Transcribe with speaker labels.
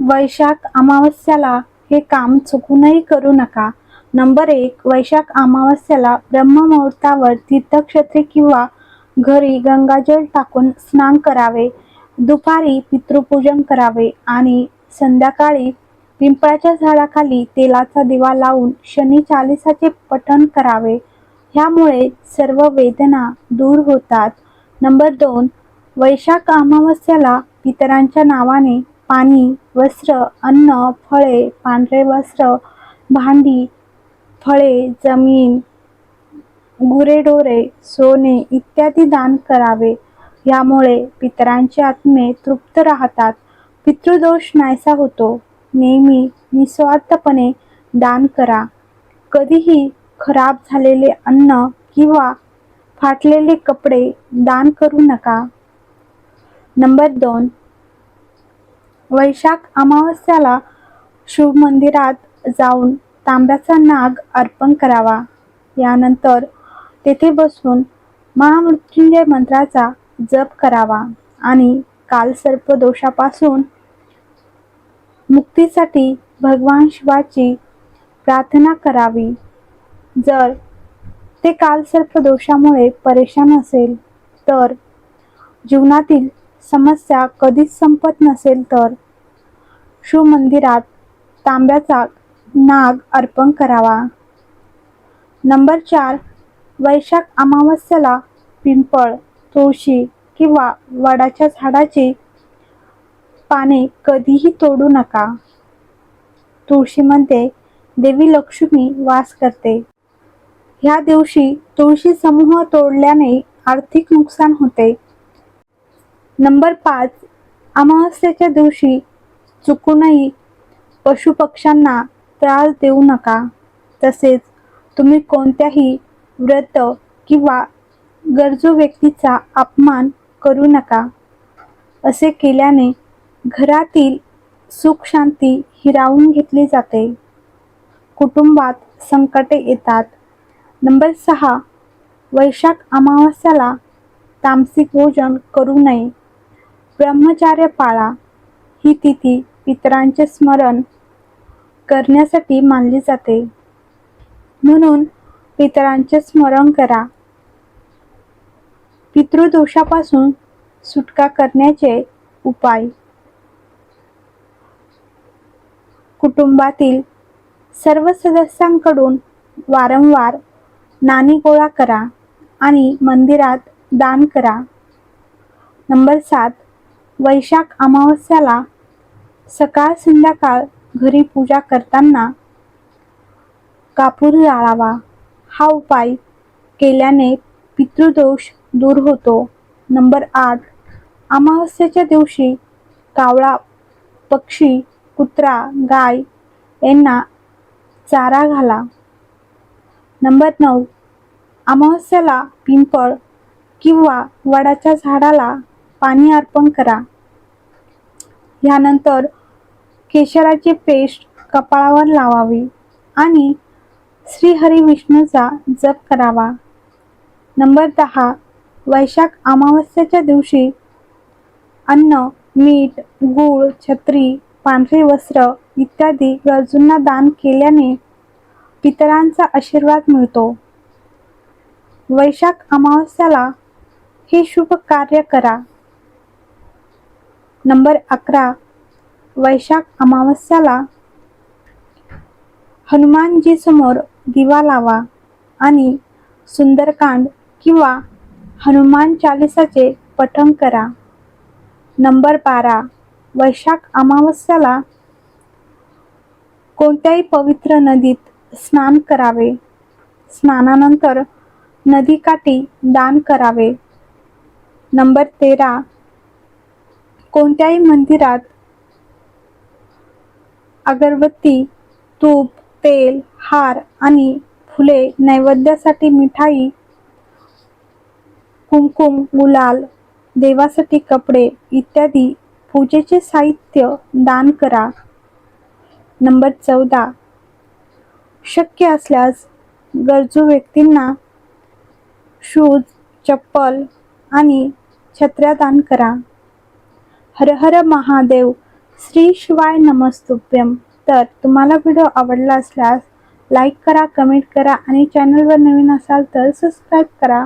Speaker 1: वैशाख अमावस्याला हे काम चुकूनही करू नका. नंबर एक वैशाख अमावस्याला ब्रह्ममुहूर्तावर तीर्थक्षेत्रे किंवा घरी गंगाजल टाकून स्नान करावे दुपारी पितृपूजन करावे आणि संध्याकाळी पिंपळाच्या झाडाखाली तेलाचा दिवा लावून शनी चालिसाचे पठण करावे. ह्यामुळे सर्व वेदना दूर होतात. नंबर दोन वैशाख अमावस्याला पितरांच्या नावाने पाणी वस्त्र अन्न फळे पांढरे वस्त्र भांडी फळे जमीन गुरेढोरे सोने इत्यादी दान करावे. यामुळे पितरांचे आत्मे तृप्त राहतात. पितृदोष नाहीसा होतो. नेहमी निस्वार्थपणे दान करा. कधीही खराब झालेले अन्न किंवा फाटलेले कपडे दान करू नका. नंबर दोन वैशाख अमावस्याला शुभ मंदिरात जाऊन तांब्याचा नाग अर्पण करावा. यानंतर तेथे बसून महामृत्युंजय मंत्राचा जप करावा आणि कालसर्प दोषापासून मुक्तीसाठी भगवान शिवाची प्रार्थना करावी. जर ते कालसर्प दोषामुळे परेशान असेल तर जीवनातील समस्या कधीच संपत नसेल तर शिवमंदिरात तांब्याचा नाग अर्पण करावा. नंबर चार वैशाख अमावस्याला पिंपळ तुळशी किंवा वडाच्या झाडाची पाने कधीही तोडू नका. तुळशीमध्ये देवी लक्ष्मी वास करते. ह्या दिवशी तुळशी समूह तोडल्याने आर्थिक नुकसान होते. नंबर पाच अमावस्येच्या दिवशी चुकूनही पशुपक्ष्यांना त्रास देऊ नका. तसेच तुम्ही कोणत्याही व्रत किंवा गरजू व्यक्तीचा अपमान करू नका. असे केल्याने घरातील सुख शांती हिरावून घेतली जाते. कुटुंबात संकटे येतात. नंबर सहा वैशाख अमावस्याला तामसिक भोजन करू नये. ब्रह्मचार्य पाळा ही तिथी पितरांचे स्मरण करण्यासाठी मानली जाते. म्हणून पितरांचे स्मरण करा. पितृदोषापासून सुटका करण्याचे उपाय. कुटुंबातील सर्व सदस्यांकडून वारंवार नाणी गोळा करा आणि मंदिरात दान करा. नंबर सात वैशाख अमावस्याला सकाळ संध्याकाळ घरी पूजा करताना कापूर जाळावा. हा उपाय केल्याने पितृदोष दूर होतो. नंबर आठ. अमावस्येच्या दिवशी कावळा पक्षी कुत्रा गाय यांना चारा घाला. नंबर नऊ. अमावस्याला पिंपळ किंवा वडाच्या झाडाला पाणी अर्पण करा. यानंतर केशराची पेस्ट कपाळावर लावावी आणि श्रीहरी विष्णूचा जप करावा. नंबर दहा वैशाख अमावस्याच्या दिवशी अन्न मीठ गूळ छत्री पांढरे वस्त्र इत्यादी गरजूंना दान केल्याने पितरांचा आशीर्वाद मिळतो. वैशाख अमावस्याला हे शुभ कार्य करा. नंबर अकरा वैशाख अमावस्याला. हनुमानजी समोर दिवा लावा आणि सुंदरकांड किंवा हनुमान चालिसाचे पठण करा. नंबर बारा वैशाख अमावस्याला कोणत्याही पवित्र नदीत स्नान करावे. स्नानानंतर नदीकाठी दान करावे. नंबर तेरा कोणत्याही मंदिरात अगरबत्ती तूप तेल हार आणि फुले नैवेद्यासाठी मिठाई कुमकुम गुलाल देवासाठी कपडे इत्यादी पूजेचे साहित्य दान करा. नंबर चौदा. शक्य असल्यास गरजू व्यक्तींना शूज चप्पल आणि छत्र्या दान करा. हर हर महादेव श्री शिवाय नमस्तुभ्यम तर तुम्हाला व्हिडिओ आवडला असल्यास लाईक करा कमेंट करा आणि चॅनलवर नवीन असाल तर सबस्क्राईब करा.